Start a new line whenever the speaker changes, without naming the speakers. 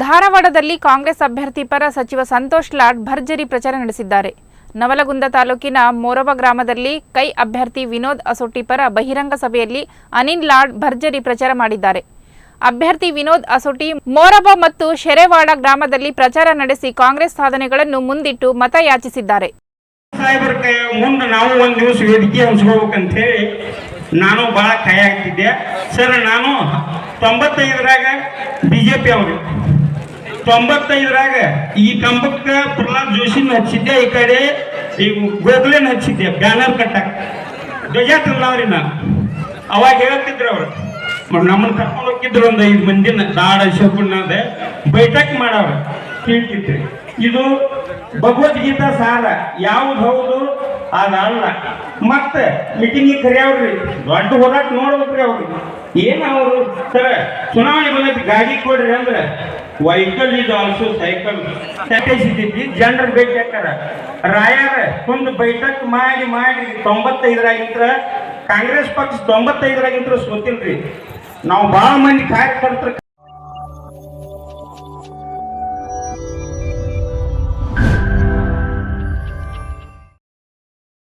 ಧಾರವಾಡದಲ್ಲಿ ಕಾಂಗ್ರೆಸ್ ಅಭ್ಯರ್ಥಿ ಪರ ಸಚಿವ ಸಂತೋಷ್ ಲಾಡ್ ಭರ್ಜರಿ ಪ್ರಚಾರ ನಡೆಸಿದ್ದಾರೆ. ನವಲಗುಂದ ತಾಲೂಕಿನ ಮೋರವ ಗ್ರಾಮದಲ್ಲಿ ಕೈ ಅಭ್ಯರ್ಥಿ ವಿನೋದ್ ಅಸೋಟಿ ಪರ ಬಹಿರಂಗ ಸಭೆಯಲ್ಲಿ ಅನಿಲ್ ಲಾಡ್ ಭರ್ಜರಿ ಪ್ರಚಾರ ಮಾಡಿದ್ದಾರೆ. ಅಭ್ಯರ್ಥಿ ವಿನೋದ್ ಅಸೋಟಿ ಮೋರಬ ಮತ್ತು ಶೆರೆವಾಡ ಗ್ರಾಮದಲ್ಲಿ ಪ್ರಚಾರ ನಡೆಸಿ ಕಾಂಗ್ರೆಸ್ ಸಾಧನೆಗಳನ್ನು ಮುಂದಿಟ್ಟು ಮತ ಯಾಚಿಸಿದ್ದಾರೆ
ಮುಂದೆ ನಾವು ಒಂದು ದಿವಸ ವೇದಿಕೆ ಹಂಚ್ಕೋಬೇಕಂತ ಹೇಳಿ ನಾನು ಬಹಳ ಕೈ ಹಾಕ್ತಿದ್ದೆ. ಸರ್, ನಾನು ತೊಂಬತ್ತೈದರಾಗ ಬಿಜೆಪಿ ಅವರು. ತೊಂಬತ್ತೈದರಾಗ ಈ ಕಂಬಕ್ಕೆ ಪ್ರಹ್ಲಾದ್ ಜೋಶಿನ ಹಚ್ಚಿದ್ದೆ ಈ ಕಡೆ? ಈ ಗೋಖಲೆನ ಹಚ್ಚಿದ್ದೆ ಬ್ಯಾನರ್ ಕಟ್ಟಕ್. ಧ್ವಜ ತಂದವ್ರಿ ನಾನು ಅವಾಗ ಹೇಳ್ತಿದ್ರು ಅವ್ರು. ನಮ್ಮನ್ನ ಕರ್ಕೊಂಡು ಹೋಗಿದ್ರು ಒಂದು ಐದು ಮಂದಿನ ದಾಡ ಶಕುನದ ಬೈಠಕ್ ಮಾಡವ್ರ. ಕೇಳ್ತಿದ್ರಿ. ಇದು ಭಗವದ್ಗೀತಾ ಸಾರ. ಯಾವ್ದು ಹೌದು? ಅದಲ್ಲ ಮತ್ತೆ ಮೀಟಿಂಗಿಗೆ ಕರೆಯವ್ರಿ. ದೊಡ್ಡ ಹೋರಾಟ ನೋಡ್ಬೇಕ್ರಿ ಅವ್ರಿಗೆ ಏನ್ ಅವರು? ಸರ ಚುನಾವಣೆ ಬಂದೈತಿ, ಗಾಡಿ ಕೊಡ್ರಿ ಅಂದ್ರೆ ವೈಕಲ್ ಇದು ಆಲ್ಸೋ ಸೈಕಲ್. ಸಿದ್ಧೈತಿ ಜನರ ಭೇಟಿ ಹಾಕಾರ ರಾಯರ ಒಂದು ಬೈಠಕ್ ಮಾಡಿ ಮಾಡಿ, ತೊಂಬತ್ತೈದರಾಗಿದ್ರ, ಕಾಂಗ್ರೆಸ್ ಪಕ್ಷ ತೊಂಬತ್ತೈದರಾಗಿದ್ರ ಸೋತಿಲ್ರಿ. ನಾವು ಭಾಳ ಮಂದಿ ಕಾರ್ಯಕರ್ತರು